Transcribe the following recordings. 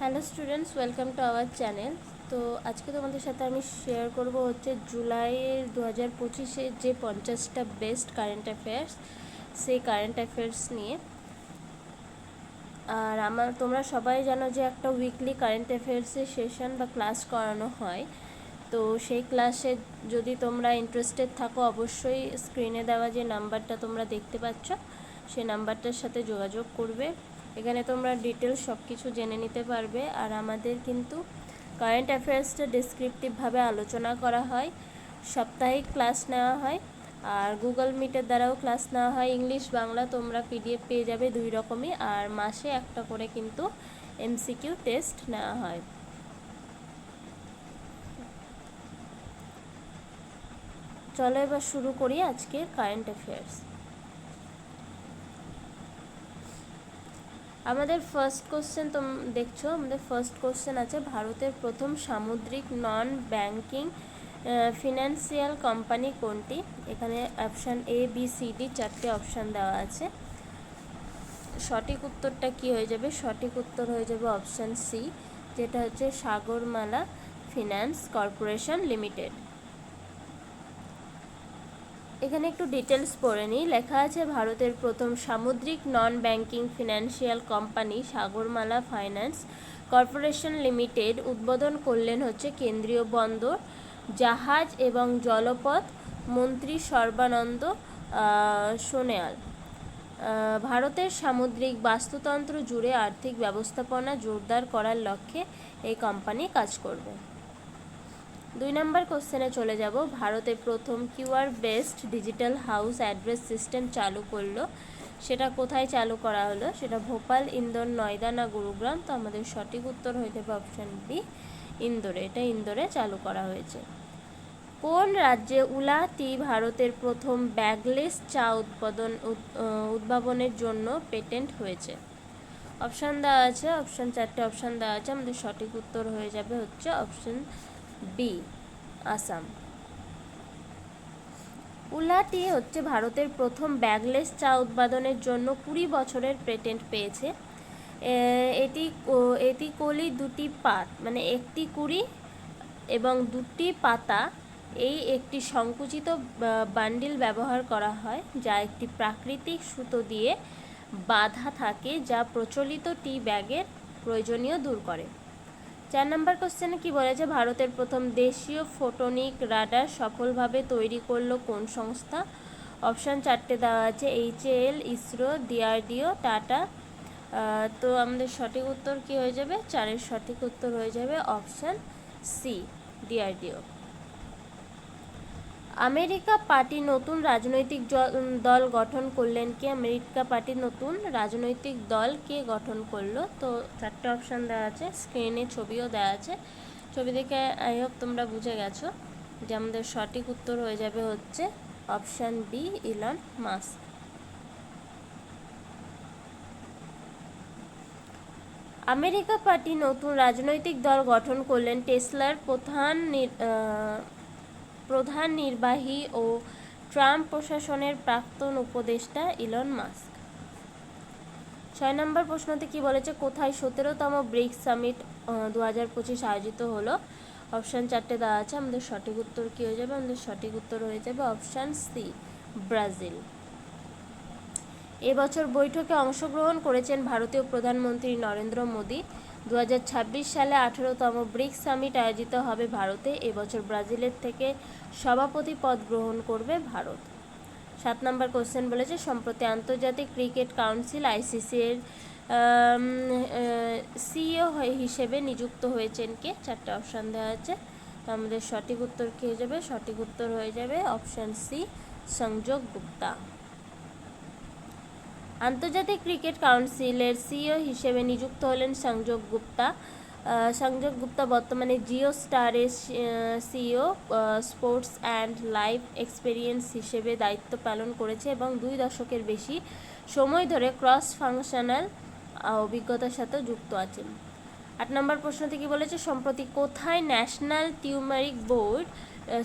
Hello students, welcome to our channel. তো আজকে তোমাদের সাথে আমি শেয়ার করব হচ্ছে জুলাইয়ের দু হাজার পঁচিশের যে পঞ্চাশটা বেস্ট কারেন্ট অ্যাফেয়ার্স সেই কারেন্ট অ্যাফেয়ার্স নিয়ে। আর আমার, তোমরা সবাই জানো যে একটা উইকলি কারেন্ট অ্যাফেয়ার্সের সেশন বা ক্লাস করানো হয়। তো সেই ক্লাসে যদি তোমরা ইন্টারেস্টেড থাকো, অবশ্যই স্ক্রিনে দেওয়া যে নাম্বারটা তোমরা দেখতে পাচ্ছ সেই নাম্বারটার সাথে যোগাযোগ করবে। এখানে তোমরা ডিটেলস সব কিছু জেনে নিতে পারবে। আর আমাদের কিন্তু কারেন্ট অ্যাফেয়ার্সটা ডিসক্রিপটিভভাবে আলোচনা করা হয়। সাপ্তাহিক ক্লাস নেওয়া হয়। আর গুগল মিটের দ্বারাও ক্লাস নেওয়া হয়। ইংলিশ বাংলা তোমরা পিডিএফ পেয়ে যাবে দুই রকমই। আর মাসে একটা করে কিন্তু এমসিকিউ টেস্ট নেওয়া হয়। চলো এবার শুরু করি আজকের কারেন্ট অ্যাফেয়ার্স আমাদের ফার্স্ট কোশ্চেন তোম, দেখছ? আমাদের ফার্স্ট কোশ্চেন আছে, ভারতের প্রথম সামুদ্রিক নন ব্যাংকিং ফিনান্সিয়াল কোম্পানি কোনটি? এখানে option A B C D চারটে অপশান দেওয়া আছে। সঠিক উত্তরটা কি হয়ে যাবে? সঠিক উত্তর হয়ে যাবে অপশান সি যেটা হচ্ছে সাগরমালা ফিনান্স কর্পোরেশন লিমিটেড। এখানে একটু ডিটেলস পড়ে নিই। লেখা আছে, ভারতের প্রথম সামুদ্রিক non banking financial company Sagarmala finance corporation limited উদ্বোধন করলেন হচ্ছে কেন্দ্রীয় বন্দর, জাহাজ এবং জলপথ মন্ত্রী সর্বানন্দ সোনেয়াল। ভারতের সামুদ্রিক বাস্তুতন্ত্র জুড়ে আর্থিক ব্যবস্থাপনা জোরদার করার লক্ষ্যে এই কোম্পানি কাজ করবে। দুই নম্বর কোশ্চেনে চলে যাব। ভারতে প্রথম QR based digital house address system চালু করল। সেটা কোথায় চালু করা হলো? সেটা ভোপাল, ইন্দোর নয়দা না গুরুগ্রাম। তো আমাদের সঠিক উত্তর হয়ে যাবে অপশান বি ইন্দোরে। এটা ইন্দোরে চালু করা হয়েছে। কোন রাজ্যে উলা টি ভারতের প্রথম ব্যাগলেস চা উৎপাদন উদ্ভাবনের জন্য পেটেন্ট হয়েছে? অপশান দেওয়া আছে অপশান চারটে অপশান দেওয়া আছে। আমাদের সঠিক উত্তর হয়ে যাবে হচ্ছে অপশান বি, আসাম। উলাটি হচ্ছে ভারতের প্রথম ব্যাগলেস চা উৎপাদনের জন্য কুড়ি বছরের পেটেন্ট পেয়েছে। এটি এটি কলি দুটি পাত মানে একটি কুড়ি এবং দুটি পাতা। এই একটি সংকুচিত বান্ডিল ব্যবহার করা হয়, যা একটি প্রাকৃতিক সুতো দিয়ে বাঁধা থাকে, যা প্রচলিত টি ব্যাগের প্রয়োজনীয় দূর করে। চার নম্বর কোশ্চেনে কি বলেছে? ভারতের প্রথম দেশীয় ফোটোনিক রাডার সফলভাবে তৈরি করল কোন সংস্থা? অপশান চারটে দেওয়া আছে H L ISRO, DRDO, Tata. তো আমাদের সঠিক উত্তর কি হয়ে যাবে? চারের সঠিক উত্তর হয়ে যাবে option C, DRDO. America party নতুন রাজনৈতিক দল গঠন করলেন কে? আমেরিকা পার্টি নতুন রাজনৈতিক দল কে গঠন করল? তো চারটে অপশান দেওয়া আছে স্ক্রিনে ছবিও দেওয়া আছে। ছবি দেখে আই হোপ তোমরা বুঝে গেছো যে আমাদের সঠিক উত্তর হয়ে যাবে হচ্ছে option B Elon Musk America party নতুন রাজনৈতিক দল গঠন করলেন, টেসলার প্রধান প্রধান নির্বাহী ও ট্রাম্প প্রশাসনের প্রাক্তন উপদেষ্টা ইলন মাস্ক। ছয় নম্বর প্রশ্নতে কি বলেছে? কোথায় সতেরোতম ব্রিক্স সামিট দু হাজার পঁচিশ আয়োজিত হলো? অপশান চারটে দেওয়া আছে। আমাদের সঠিক উত্তর কী হয়ে যাবে? আমাদের সঠিক উত্তর হয়ে যাবে অপশান সি, ব্রাজিল। এবছর বৈঠকে অংশগ্রহণ করেছেন ভারতীয় প্রধানমন্ত্রী নরেন্দ্র মোদী। দু হাজার ছাব্বিশ সালে আঠেরোতম ব্রিক্স সামিট আয়োজিত হবে ভারতে। এবছর ব্রাজিলের থেকে সভাপতি পদ গ্রহণ করবে ভারত। সাত নম্বর কোশ্চেন বলেছে, সম্প্রতি আন্তর্জাতিক ক্রিকেট কাউন্সিল আইসিসি এর সিইও হিসেবে নিযুক্ত হয়েছেন কে? চারটে অপশান দেওয়া আছে। আমাদের সঠিক উত্তর কী হয়ে যাবে? সঠিক উত্তর হয়ে যাবে অপশান সি, সংযোগ গুপ্তা। আন্তর্জাতিক ক্রিকেট কাউন্সিলের সিও হিসেবে নিযুক্ত হলেন সংযোগ গুপ্তা। সংযোগ গুপ্তা বর্তমানে জিও স্টারের CEO sports and live experience হিসেবে দায়িত্ব পালন করেছে এবং দুই দশকের বেশি সময় ধরে ক্রস ফাংশনাল অভিজ্ঞতার সাথে যুক্ত আছেন। আট নম্বর প্রশ্ন থেকে বলেছে? সম্প্রতি কোথায় national turmeric board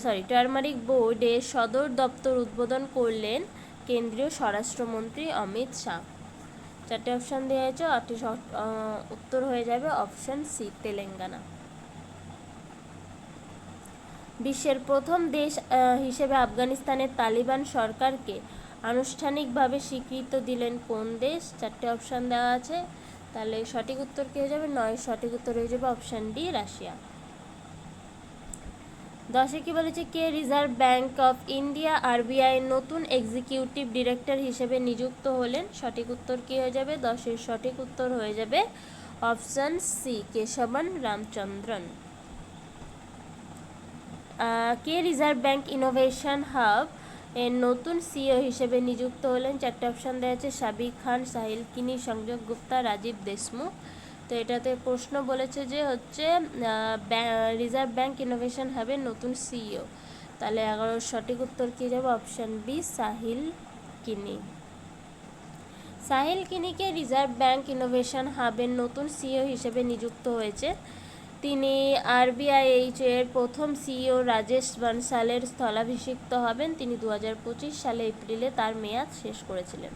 sorry turmeric বোর্ডের সদর দপ্তর উদ্বোধন করলেন কেন্দ্রীয় স্বরাষ্ট্রমন্ত্রী অমিত শাহ। চারটে অপশান দেওয়া হয়েছে আটটি উত্তর হয়ে যাবে অপশান সি, তেলেঙ্গানা। বিশ্বের প্রথম দেশ হিসেবে আফগানিস্তানের তালিবান সরকারকে আনুষ্ঠানিকভাবে স্বীকৃত দিলেন কোন দেশ? চারটে অপশান দেওয়া আছে, তাহলে সঠিক উত্তর কী হয়ে যাবে? নয়, সঠিক উত্তর হয়ে যাবে অপশান ডি, রাশিয়া। দশে কি বলেছে? কে reserve bank of India, RBI নতুন এক্সিকিউটিভ ডিরেক্টর হিসেবে নিযুক্ত হলেন? সঠিক উত্তর কি হয়ে যাবে? দশের সঠিক উত্তর হয়ে যাবে অপশান সি কেশবন রামচন্দ্রন। কে রিজার্ভ ব্যাংক ইনোভেশন হাব এর নতুন সিও হিসেবে নিযুক্ত হলেন? চারটে অপশান দেওয়া আছে, সাবিক খান, সাহিল কিনি, সংযোগ গুপ্তা, রাজীব দেশমুখ। তো এটাতে প্রশ্ন বলেছে যে হচ্ছে রিজার্ভ ব্যাংক ইনোভেশন হাবের নতুন সিইও। তাহলে এগারো সঠিক উত্তর কী যাবে? Option B, Sahil Kini. Sahil কিনিকে রিজার্ভ ব্যাংক ইনোভেশন হাবের নতুন সিইও হিসেবে নিযুক্ত হয়েছে। তিনি আরবিআইএইচ এর প্রথম সিইও রাজেশ বানসালের স্থলাভিষিক্ত হবেন। তিনি দু হাজার পঁচিশ সালে এপ্রিলে তার মেয়াদ শেষ করেছিলেন।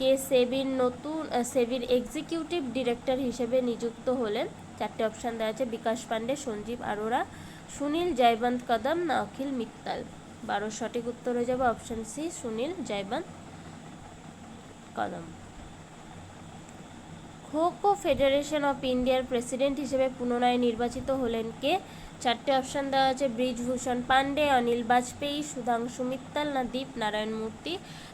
কে সেবির নতুন সেবির এক্সিকিউটিভ ডিরেক্টর হিসেবে নিযুক্ত হলেন। চারটে অপশান দেওয়া আছে, বিকাশ পান্ডে সঞ্জীব আরোরা, সুনীল জয়বন্ত কদম, না অখিল মিত্তাল। বারো সঠিক উত্তর হয়ে যাবে option C Sunil Jaywant Kadam. Kho federation of ইন্ডিয়ার প্রেসিডেন্ট হিসেবে পুনরায় নির্বাচিত হলেন কে? চারটে অপশান দেওয়া আছে, ব্রিজভূষণ পান্ডে অনিল বাজপেয়ী, সুধাংশু মিত্তাল না দীপ নারায়ণ মূর্তি?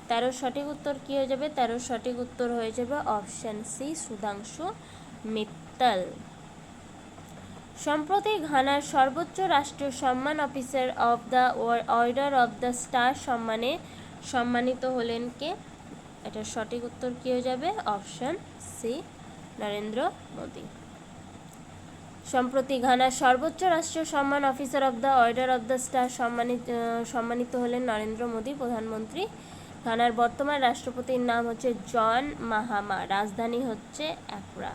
তেরো সঠিক উত্তর কী হয়ে যাবে? তেরো সঠিক উত্তর হয়ে যাবে অপশান সি, সুধাংশু মিত্তাল। সম্প্রতি ঘানার সর্বোচ্চ রাষ্ট্রীয় সম্মান officer of the order of the star সম্মানে সম্মানিত হলেন কে? এটার সঠিক উত্তর কী হয়ে যাবে? Option C Narendra Modi. সম্প্রতি ঘানার সর্বোচ্চ রাষ্ট্রীয় সম্মান officer of the order of the star সম্মানিত সম্মানিত হলেন নরেন্দ্র মোদী, প্রধানমন্ত্রী। ঘানার বর্তমান রাষ্ট্রপতির নাম হচ্ছে জন মাহামা, রাজধানী হচ্ছে অ্যাকরা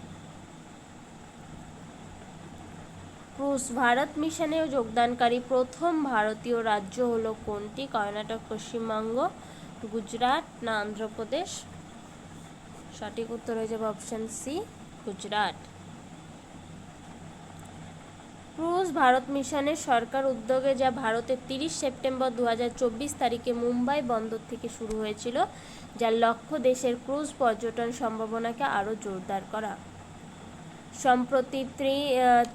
ক্রুজ ভারত মিশনেও যোগদানকারী প্রথম ভারতীয় রাজ্য হলো কোনটি? কর্ণাটক, পশ্চিমবঙ্গ, গুজরাট না অন্ধ্রপ্রদেশ সঠিক উত্তর হয়ে যাবে option C Gujarat. Cruise Bharat মিশনের সরকার উদ্যোগে যা ভারতের তিরিশ সেপ্টেম্বর দু তারিখে মুম্বাই বন্দর থেকে শুরু হয়েছিল, যার লক্ষ্য দেশের ক্রুজ পর্যটন সম্ভাবনাকে আরও জোরদার করা। সম্প্রতি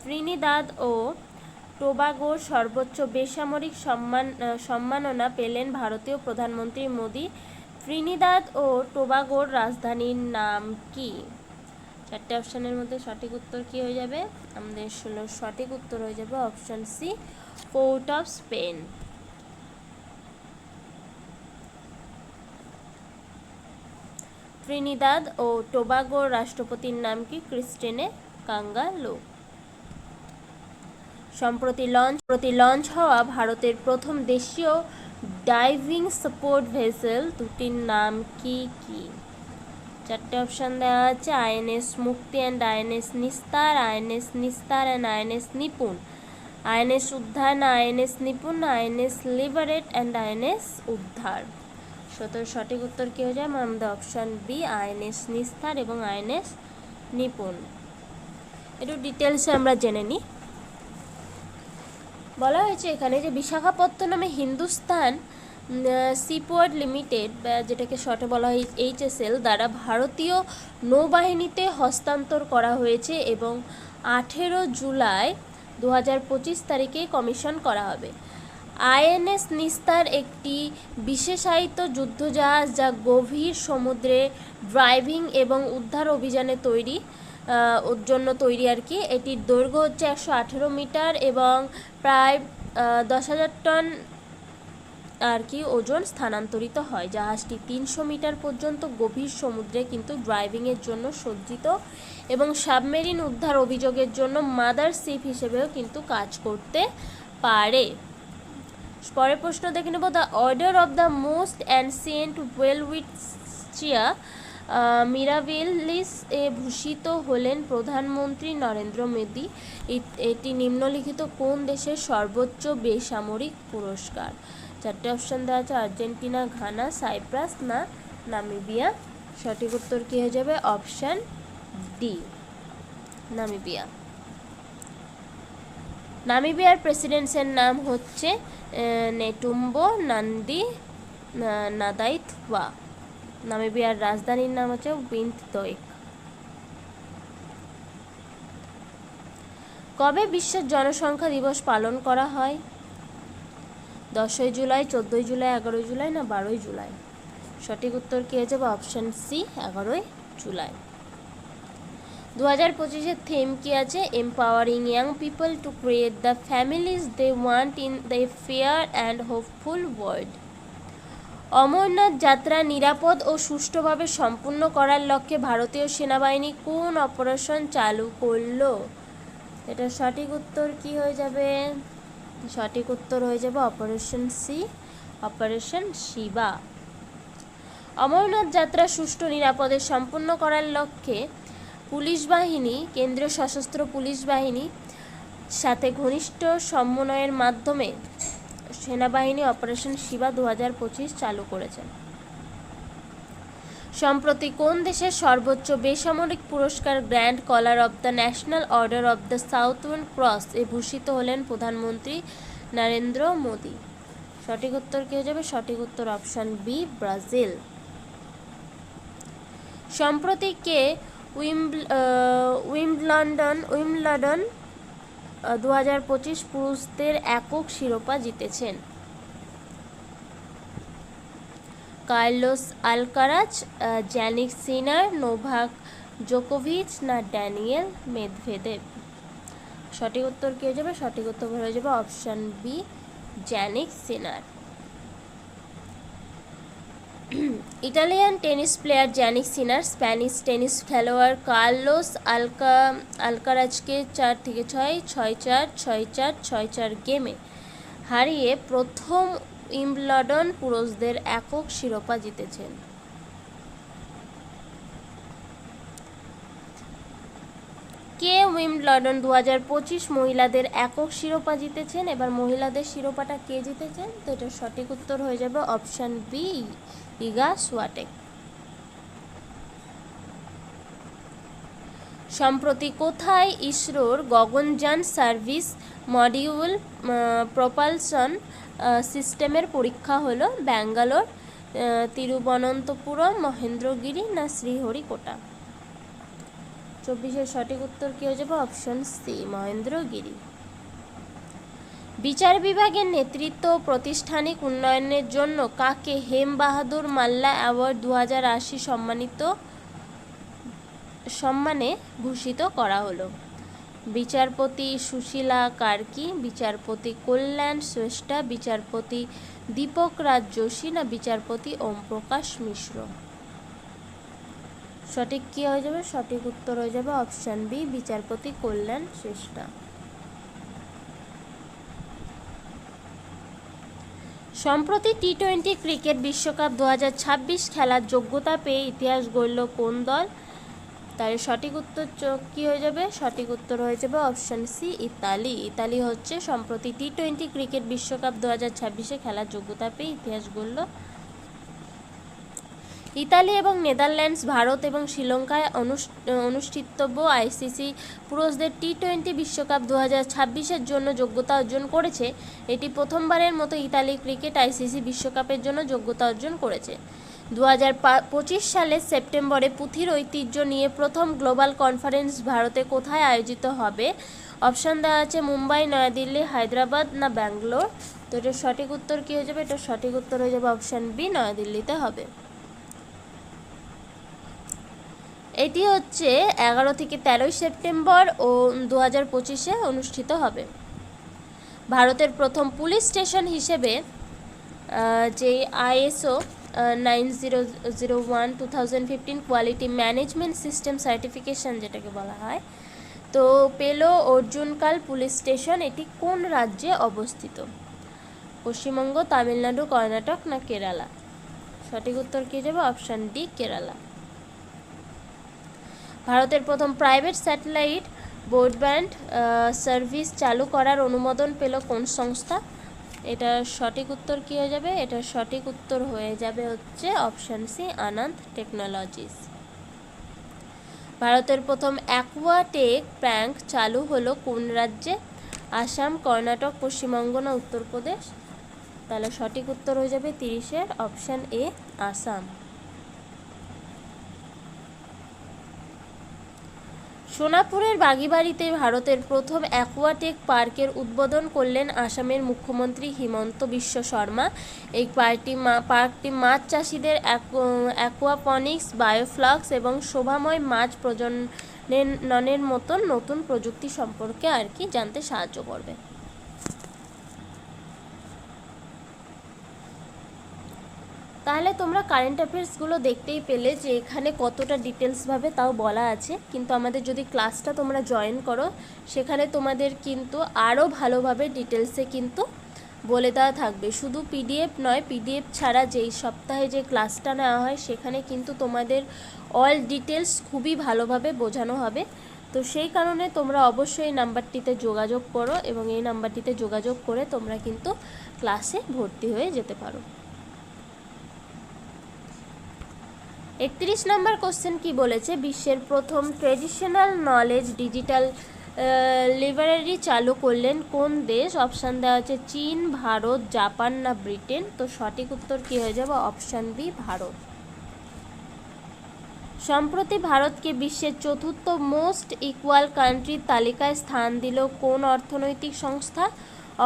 ত্রিনিদাদ ও টোবাগোর সর্বোচ্চ বেসামরিক সম্মান সম্মাননা পেলেন ভারতীয় প্রধানমন্ত্রী মোদি ত্রিনিদাদ ও টোবাগোর রাজধানীর নাম কি? চারটে অপশানের মধ্যে সঠিক উত্তর কি হয়ে যাবে? আমাদের ষোলো সঠিক উত্তর হয়ে যাবে option C, port of Spain. Trinidad ও টোবাগোর রাষ্ট্রপতির নাম কি? ক্রিস্টেনে কাঙ্গালো। সম্প্রতি লঞ্চ প্রতি লঞ্চ হওয়া ভারতের প্রথম দেশীয় ডাইভিং সাপোর্ট ভেসেল দুটির নাম কি কি? চারটে অপশান দেওয়া আছে, INS Mukti and INS Nistar INS Nistar and INS Nipun. INS Uddhar না INS Nipun, INS liberate and INS Uddhar. সতেরো সঠিক উত্তর কী হয়ে যায়? আমাদের অপশান বি আইএনএস নিস্তার এবং আইএনএস নিপুণ। একটু ডিটেলসে আমরা জেনে নিই। বলা হয়েছে এখানে যে বিশাখাপত্তনমে হিন্দুস্তান সিপোয়ার্ড লিমিটেড যেটাকে শর্টে বলা হয় এইচএসএল, দ্বারা ভারতীয় নৌবাহিনীতে হস্তান্তর করা হয়েছে এবং আঠেরো জুলাই দু হাজার পঁচিশ তারিখে কমিশন করা হবে। আইএনএস নিস্তার একটি বিশেষায়িত যুদ্ধজাহাজ যা গভীর সমুদ্রে ড্রাইভিং এবং উদ্ধার অভিযানে তৈরি। ওর জন্য তৈরি আর কি। এটির দৈর্ঘ্য হচ্ছে একশো আঠেরো মিটার এবং প্রায় দশ হাজার টন আর কি ওজন স্থানান্তরিত হয়। জাহাজটি তিনশো মিটার পর্যন্ত গভীর সমুদ্রে কিন্তু ড্রাইভিংয়ের জন্য সজ্জিত এবং সাবমেরিন উদ্ধার অভিযোগের জন্য মাদার শিপ হিসেবেও কিন্তু কাজ করতে পারে। পরের প্রশ্ন দেখে নেব। The order of the most ancient welwitschia mirabilis এ ভূষিত হলেন প্রধানমন্ত্রী নরেন্দ্র মোদী। এটি নিম্নলিখিত কোন দেশের সর্বোচ্চ বেসামরিক পুরস্কার? চারটে অপশন দেওয়া আছে, আর্জেন্টিনা, ঘানা, সাইপ্রাস না নামিবিয়া? সঠিক উত্তর কী হয়ে যাবে? Option D, Namibia. নামিবিয়ার প্রেসিডেন্টসের নাম হচ্ছে নেটুম্বো নান্দি নাদাইথওয়া। নামিবিয়ার রাজধানীর নাম হচ্ছে উইন্থদোয়েক কবে বিশ্বের জনসংখ্যা দিবস পালন করা হয়? দশই জুলাই, চোদ্দোই জুলাই, এগারোই জুলাই না বারোই জুলাই? সঠিক উত্তর কী হয়ে যাবে অপশান সি এগারোই জুলাই। দু হাজার পঁচিশের থিম কি আছে? Empowering young people to create the families they want in the fair and hopeful world Amarnath Yatra নিরাপদ ও সুষ্ঠুভাবে সম্পূর্ণ করার লক্ষ্যে ভারতীয় সেনাবাহিনী কোন অপারেশন চালু করল? এটা সঠিক উত্তর কি হয়ে যাবে? সঠিক উত্তর হয়ে যাবে operation C, operation Shiva. Amarnath Yatra সুষ্ঠু, নিরাপদে সম্পূর্ণ করার লক্ষ্যে পুলিশ বাহিনী, কেন্দ্রীয় সশস্ত্র পুলিশ বাহিনী সাথে ঘনিষ্ঠ সমন্বয়ের মাধ্যমে সেনাবাহিনী অপারেশন শিবা দু হাজার পঁচিশ চালু করেছে সম্প্রতি কোন দেশের সর্বোচ্চ বেসামরিক পুরস্কার grand collar of the national order of the south wend cross এ ভূষিত হলেন প্রধানমন্ত্রী নরেন্দ্র মোদী। সঠিক উত্তর কী হয়ে যাবে? সঠিক উত্তর অপশন বি, ব্রাজিল। সম্প্রতি কে উইম্বল উইম্বলন্ডন উইম্বলডন দু হাজার পঁচিশ পুরুষদের একক শিরোপা জিতেছেন। Carlos Alcaraz Jannik Sinner, Novak জোকোভিচ, না ড্যানিয়েল মেদভেদেব। সঠিক উত্তর কি হয়ে যাবে? সঠিক উত্তর হয়ে যাবে option B, Jannik Sinner. Italian tennis player Jannik Sinner Spanish tennis খেলোয়াড় কার্লোস আলকা আলকারাজকে চার থেকে ছয় ছয় চার ছয় চার ছয় চার গেমে হারিয়ে প্রথম উইম্বলডন পুরুষদের একক শিরোপা জিতেছেন। কে উইম্বলডন দু হাজার পঁচিশ মহিলাদের একক শিরোপা জিতেছেন? এবার মহিলাদের শিরোপাটা কে জিতেছেন? তো এটার সঠিক উত্তর হয়ে যাবে অপশান বি। ইগা সোয়াটেক সম্প্রতি কোথায় ইসরোর গগনযান সার্ভিস মডিউল প্রপালশন সিস্টেমের পরীক্ষা হলো ব্যাঙ্গালোর তিরুবনন্তপুরম, মহেন্দ্রগিরি না শ্রীহরিকোটা? চব্বিশের সঠিক উত্তর কী হয়ে যাবে? Option C, Mahendragiri. বিচার বিভাগের নেতৃত্ব প্রাতিষ্ঠানিক উন্নয়নের জন্য কাকে হেম বাহাদুর মাল্লা অ্যাওয়ার্ড দু হাজার আশি সম্মানিত, সম্মানে ভূষিত করা হলো। বিচারপতি সুশীলা কার্কি, বিচারপতি কল্যাণ শ্রেষ্ঠা, বিচারপতি দীপক রাজ যোশী না বিচারপতি ওম প্রকাশ মিশ্র। সঠিক কী হয়ে যাবে? সঠিক উত্তর হয়ে যাবে অপশান বি, বিচারপতি কল্যাণ শ্রেষ্ঠা। সম্প্রতি টি টোয়েন্টি ক্রিকেট বিশ্বকাপ দু হাজার ছাব্বিশ খেলার যোগ্যতা পেয়ে ইতিহাস গড়ল কোন দল? তার সঠিক উত্তর চোখ কি হয়ে যাবে? সঠিক উত্তর হয়ে যাবে অপশান সি, ইতালি। ইতালি হচ্ছে সম্প্রতি টি টোয়েন্টি ক্রিকেট বিশ্বকাপ দু হাজার ছাব্বিশে খেলার যোগ্যতা পেয়ে ইতিহাস গড়ল ইতালি এবং নেদারল্যান্ডস, ভারত এবং শ্রীলঙ্কায় অনুষ- অনুষ্ঠিতব্য আইসিসি পুরুষদের টি টোয়েন্টি বিশ্বকাপ দু হাজার ছাব্বিশের জন্য যোগ্যতা অর্জন করেছে। এটি প্রথমবারের মতো ইতালি ক্রিকেট আইসিসি বিশ্বকাপের জন্য যোগ্যতা অর্জন করেছে। দু হাজার পঁচিশ সালের সেপ্টেম্বরে পুঁথির ঐতিহ্য নিয়ে প্রথম গ্লোবাল কনফারেন্স ভারতে কোথায় আয়োজিত হবে? অপশান দেওয়া আছে মুম্বাই, নয়াদিল্লি, হায়দ্রাবাদ না ব্যাঙ্গালোর? তো এটার সঠিক উত্তর কী হয়ে যাবে? এটার সঠিক উত্তর হয়ে যাবে অপশান বি, নয়াদিল্লিতে হবে। এটি হচ্ছে এগারো থেকে তেরোই সেপ্টেম্বর ও দু হাজার পঁচিশে অনুষ্ঠিত হবে। ভারতের প্রথম পুলিশ স্টেশন হিসেবে যে ISO nine zero zero one two thousand fifteen quality management system certification যেটাকে বলা হয়, তো পেল অর্জুনকাল পুলিশ স্টেশন এটি কোন রাজ্যে অবস্থিত? পশ্চিমবঙ্গ, তামিলনাড়ু, কর্ণাটক না কেরালা? সঠিক উত্তর কী যাবে অপশান ডি, কেরালা। ভারতের প্রথম প্রাইভেট স্যাটেলাইট ব্রডব্যান্ড সার্ভিস চালু করার অনুমোদন পেল কোন সংস্থা? এটার সঠিক উত্তর কী হয়ে যাবে? এটার সঠিক উত্তর হয়ে যাবে হচ্ছে অপশান সি, আনন্দ টেকনোলজিস। ভারতের প্রথম অ্যাকোয়াটেক প্র্যাঙ্ক চালু হলো কোন রাজ্যে? আসাম, কর্ণাটক, পশ্চিমবঙ্গ না উত্তরপ্রদেশ? তাহলে সঠিক উত্তর হয়ে যাবে তিরিশের, অপশান এ, আসাম। সোনাপুরের বাগিবাড়িতে ভারতের প্রথম অ্যাকোয়াটেক পার্কের উদ্বোধন করলেন আসামের মুখ্যমন্ত্রী হিমন্ত বিশ্ব শর্মা। এই পার্কটি পার্কটি মাছ চাষিদের অ্যাকো- অ্যাকোয়াপনিক্স, বায়োফ্লাক্স এবং শোভাময় মাছ প্রজননের মতন নতুন প্রযুক্তি সম্পর্কে আর কি জানতে সাহায্য করবে। তাহলে তোমরা কারেন্ট অ্যাফেয়ার্সগুলো দেখতেই পেলে যে এখানে কতটা ডিটেলসভাবে তাও বলা আছে। কিন্তু আমাদের যদি ক্লাসটা তোমরা জয়েন করো, সেখানে তোমাদের কিন্তু আরও ভালোভাবে ডিটেলসে কিন্তু বলে দেওয়া থাকবে। শুধু পিডিএফ নয় পিডিএফ ছাড়া যেই সপ্তাহে যে ক্লাসটা নেওয়া হয়, সেখানে কিন্তু তোমাদের অল ডিটেলস খুবই ভালোভাবে বোঝানো হবে। তো সেই কারণে তোমরা অবশ্যই এই নাম্বারটিতে যোগাযোগ করো এবং এই নাম্বারটিতে যোগাযোগ করে তোমরা কিন্তু ক্লাসে ভর্তি হয়ে যেতে পারো। একত্রিশ নম্বর কোশ্চেন কি বলেছে? বিশ্বের প্রথম ট্রেডিশনাল নলেজ ডিজিটাল লাইব্রেরি চালু করলেন কোন দেশ? অপশান দেওয়া আছে চীন, ভারত, জাপান না ব্রিটেন? তো সঠিক উত্তর কি হয়ে যাবে? Option B Bharat. সম্প্রতি ভারতকে বিশ্বের চতুর্থ মোস্ট ইকুয়াল কান্ট্রির তালিকায় স্থান দিল কোন অর্থনৈতিক সংস্থা?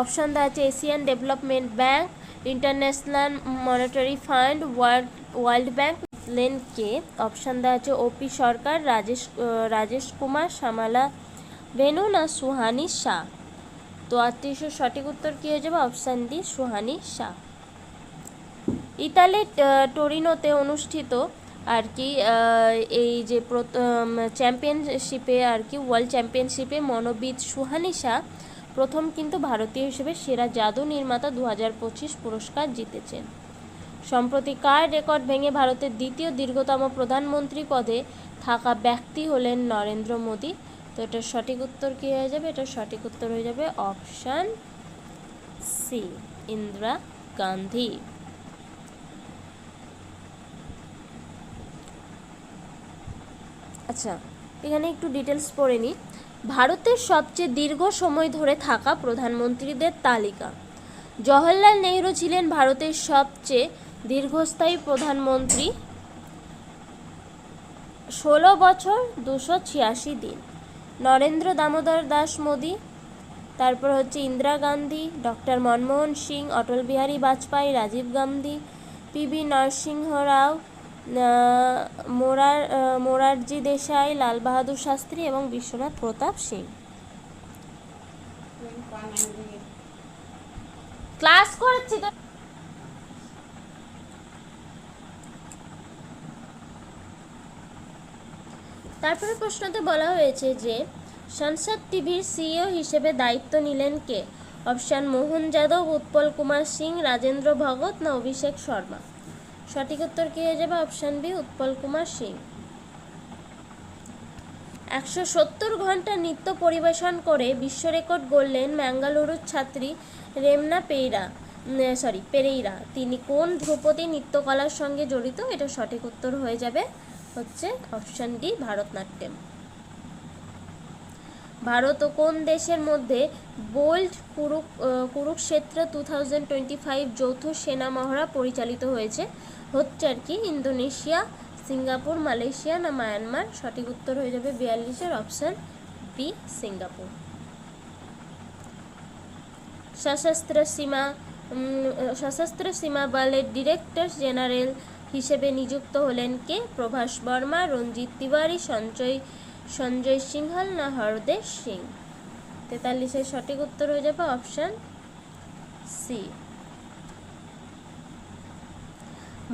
অপশান দেওয়া আছে Asian development bank international monetary fund world world bank লেনকে option দেওয়া আছে ওপি সরকার, রাজেশ রাজেশ কুমার শ্যামালা বেনু না সুহানি শাহ? তো আটত্রিশের সঠিক উত্তর কী হয়ে যাবে? Option D Suhani Shah. ইতালির টোরিনোতে অনুষ্ঠিত আর কি এই যে চ্যাম্পিয়নশিপে আর কি, ওয়ার্ল্ড চ্যাম্পিয়নশিপে মনোবিদ সুহানি শাহ প্রথম কিন্তু ভারতীয় হিসেবে সেরা জাদু নির্মাতা দু হাজার পঁচিশ পুরস্কার জিতেছেন। সম্প্রতি কার রেকর্ড ভেঙে ভারতের দ্বিতীয় দীর্ঘতম প্রধানমন্ত্রী পদে থাকা ব্যক্তি হলেন নরেন্দ্র মোদী। তো এটার সঠিক উত্তর কী হয়ে যাবে? এটার সঠিক উত্তর হয়ে যাবে অপশান সি, ইন্দিরা গান্ধী। আচ্ছা এখানে একটু ডিটেলস পড়ে নিই। ভারতের সবচেয়ে দীর্ঘ সময় ধরে থাকা প্রধানমন্ত্রীদের তালিকা। জওহরলাল নেহরু ছিলেন ভারতের সবচেয়ে দীর্ঘস্থায়ী প্রধানমন্ত্রী, ষোলো বছর দুশো ছিয়াশি দিন। নরেন্দ্র দামোদর দাস মোদী, তারপর হচ্ছে ইন্দিরা গান্ধী, ডক্টর মনমোহন সিং, অটল বিহারী বাজপেয়ী, রাজীব গান্ধী পিবি নরসিংহ রাও মোরার মোরারজি দেশাই, লাল বাহাদুর শাস্ত্রী এবং বিশ্বনাথ প্রতাপ সিং। ক্লাস করাচ্ছি তো। তারপরে প্রশ্নতে বলা হয়েছে যে, সংসদ টিভির সিইও হিসেবে দায়িত্ব নিলেন কে? অপশান, মোহন যাদব, উৎপল কুমার সিং, রাজেন্দ্র ভগত না অভিষেক শর্মা? সঠিক উত্তর কী হয়ে যাবে? Option B, Utpal Kumar Singh. একশো সত্তর ঘণ্টা নৃত্য পরিবেশন করে বিশ্ব রেকর্ড গড়লেন ম্যাঙ্গালুরুর ছাত্রী রেমনা পেইরা সরি পেরেইরা। তিনি কোন ধ্রুপদী নৃত্যকলার সঙ্গে জড়িত? এটা সঠিক উত্তর হয়ে যাবে হচ্ছে অপশান ডি, ভারতনাট্যম। ভারত ও কোন দেশের মধ্যে bold কুরুক Kurukshetra two thousand twenty five যৌথ সেনা মহড়া পরিচালিত হয়েছে? হচ্ছে আর কি, ইন্দোনেশিয়া, সিঙ্গাপুর, মালয়েশিয়া না মায়ানমার? সঠিক উত্তর হয়ে যাবে বিয়াল্লিশের অপশান বি, সিঙ্গাপুর। সশস্ত্র সীমা সশস্ত্র সীমা বলের ডিরেক্টর জেনারেল হিসেবে নিযুক্ত হলেন কে? প্রভাস বর্মা, রঞ্জিত তিওয়ারি, সঞ্জয় সঞ্জয় সিংহল না হরদেশ সিং? তেতাল্লিশের সঠিক উত্তর হয়ে যাবে অপশান সি।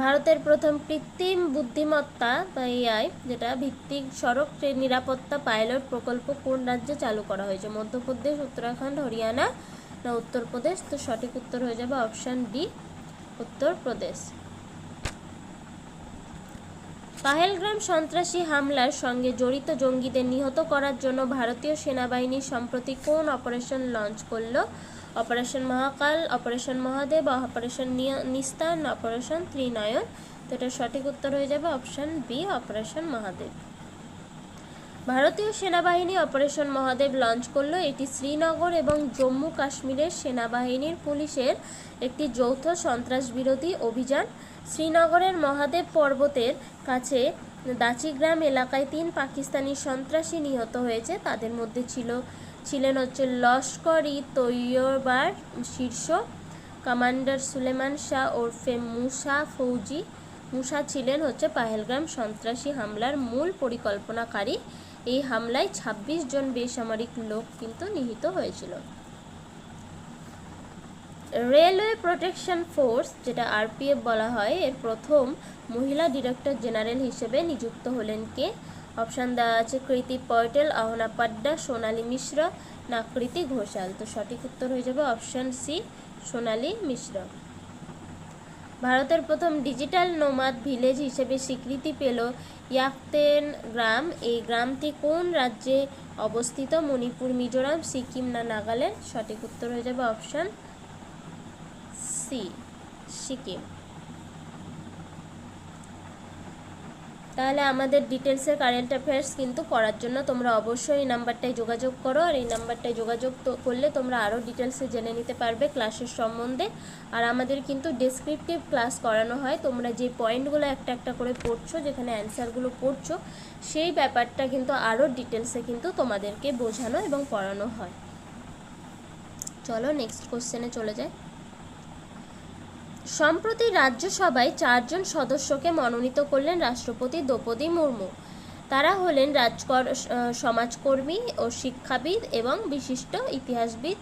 ভারতের প্রথম কৃত্রিম বুদ্ধিমত্তা বা এআই, যেটা ভিত্তিক সড়ক ট্রেন নিরাপত্তা পাইলট প্রকল্প কোন রাজ্যে চালু করা হয়েছে? মধ্যপ্রদেশ, উত্তরাখণ্ড, হরিয়ানা না উত্তরপ্রদেশ? তো সঠিক উত্তর হয়ে যাবে অপশান ডি, উত্তরপ্রদেশ। পাহেলগ্রাম সন্ত্রাসী হামলার সঙ্গে জড়িত জঙ্গিদের নিহত করার জন্য ভারতীয় সেনাবাহিনী সম্প্রতি কোন অপারেশন লঞ্চ করল? Operation Mahakal, operation Mahadev, operation Nistan operation Trinayan. তো এটার সঠিক উত্তর হয়ে যাবে অপশান বি, অপারেশন মহাদেব। ভারতীয় সেনাবাহিনী অপারেশন মহাদেব লঞ্চ করল এটি শ্রীনগর এবং জম্মু কাশ্মীরের সেনাবাহিনীর পুলিশের একটি যৌথ সন্ত্রাসবিরোধী অভিযান। শ্রীনগরের মহাদেব পর্বতের কাছে দাচিগ্রাম এলাকায় তিন পাকিস্তানি সন্ত্রাসী নিহত হয়েছে। তাদের মধ্যে ছিল, ছিলেন হচ্ছে লস্কর ই তৈয়বার শীর্ষ কমান্ডার সুলেমান শাহ ওরফে মুসা ফৌজি। মুসা ছিলেন হচ্ছে পাহেলগ্রাম সন্ত্রাসী হামলার মূল পরিকল্পনাকারী। এই হামলায় ২৬ জন বেসামরিক লোক কিন্তু নিহিত হয়েছিল। রেলওয়ে প্রোটেকশন ফোর্স, যেটা আরপিএফ বলা হয়, এর প্রথম মহিলা ডিরেক্টর জেনারেল হিসেবে নিযুক্ত হলেন কে? অপশান দেওয়া আছে কৃতি পয়টেল আহনা পাড্ডা, সোনালী মিশ্র না কৃতি ঘোষাল। তো সঠিক উত্তর হয়ে যাবে অপশান সি, সোনালী মিশ্র। ভারতের প্রথম ডিজিটাল নোমাদ ভিলেজ হিসেবে স্বীকৃতি পেল ইয়াকতেন গ্রাম এই গ্রামটি কোন রাজ্যে অবস্থিত? মণিপুর, মিজোরাম, সিকিম না নাগাল্যান্ড? সঠিক উত্তর হয়ে যাবে অপশান সি, সিকিম। তাহলে আমাদের ডিটেলসের কারেন্ট অ্যাফেয়ার্স কিন্তু করার জন্য তোমরা অবশ্যই এই নাম্বারটায় যোগাযোগ করো আর এই নাম্বারটায় যোগাযোগ করলে তোমরা আরও ডিটেলসে জেনে নিতে পারবে ক্লাসের সম্বন্ধে। আর আমাদের কিন্তু ডেসক্রিপটিভ ক্লাস করানো হয়। তোমরা যে পয়েন্টগুলো একটা একটা করে পড়ছো, যেখানে অ্যান্সারগুলো পড়ছো, সেই ব্যাপারটা কিন্তু আরও ডিটেলসে কিন্তু তোমাদেরকে বোঝানো এবং পড়ানো হয়। চলো নেক্সট কোশ্চেনে চলে যাই। সম্প্রতি রাজ্যসভায় চারজন সদস্যকে মনোনীত করলেন রাষ্ট্রপতি দ্রৌপদী মুর্মু। তারা হলেন রাজকর সমাজকর্মী ও শিক্ষাবিদ এবং বিশিষ্ট ইতিহাসবিদ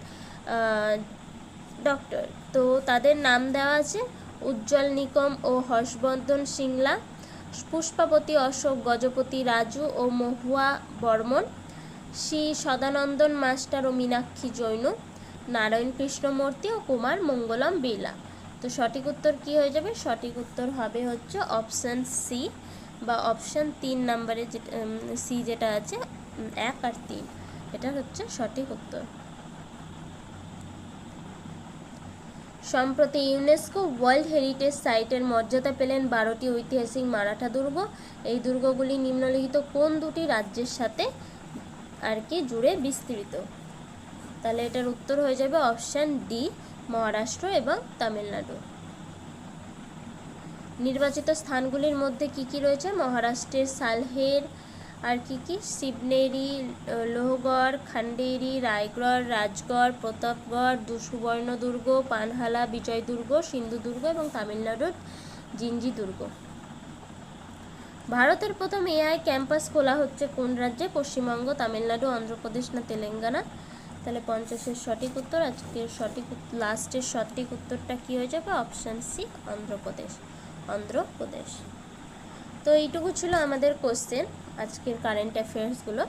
ডক্টর। তো তাদের নাম দেওয়া আছে উজ্জ্বল নিকম ও হর্ষবর্ধন সিংলা, পুষ্পাবতী অশোক গজপতি রাজু ও মহুয়া বর্মন, শ্রী সদানন্দন মাস্টার ও মীনাক্ষী জৈন, নারায়ণ কৃষ্ণমূর্তি ও কুমার মঙ্গলম বিড়লা। তো সঠিক উত্তর কি হয়ে যাবে? সঠিক উত্তর হবে হচ্ছে অপশান সি বা অপশান তিন নাম্বারে যেটা সি যেটা আছে এক আর তিন। এটা হচ্ছে সঠিক উত্তর। সম্প্রতি ইউনেস্কো ওয়ার্ল্ড হেরিটেজ সাইটের মর্যাদা পেলেন বারোটি ঐতিহাসিক মারাঠা দুর্গ। এই দুর্গগুলি নিম্নলিখিত কোন দুটি রাজ্যের সাথে আর কি জুড়ে বিস্তৃত? তাহলে এটার উত্তর হয়ে যাবে অপশান ডি মহারাষ্ট্র এবং তামিলনাড়ু। নির্বাচিত স্থানগুলির মধ্যে কি কি রয়েছে? মহারাষ্ট্রের সালহের আর কি কি? শিবনেরি লোহগড়, খান্ডেরি, রায়গড়, রাজগড়, প্রতাপগড় দুসুবর্ণ দুর্গ, পানহালা বিজয় দুর্গ সিন্ধু দুর্গ এবং তামিলনাড়ুর জিঞ্জি দুর্গ ভারতের প্রথম এআই ক্যাম্পাস খোলা হচ্ছে কোন রাজ্যে? পশ্চিমবঙ্গ, তামিলনাড়ু, অন্ধ্রপ্রদেশ না তেলেঙ্গানা? তাহলে পঞ্চাশের সঠিক উত্তর, আজকের সঠিক লাস্টের সঠিক উত্তরটা কি হয়ে যাবে? Option C Andhra Pradesh. Andhra Pradesh. তো এইটুকু ছিল আমাদের কোশ্চেন আজকের কারেন্ট অ্যাফেয়ার্সগুলো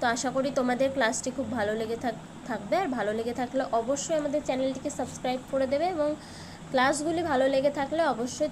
তো আশা করি তোমাদের ক্লাসটি খুব ভালো লেগে থাক, থাকবে। আর ভালো লেগে থাকলে অবশ্যই আমাদের চ্যানেলটিকে সাবস্ক্রাইব করে দেবে এবং ক্লাসগুলি ভালো লেগে থাকলে অবশ্যই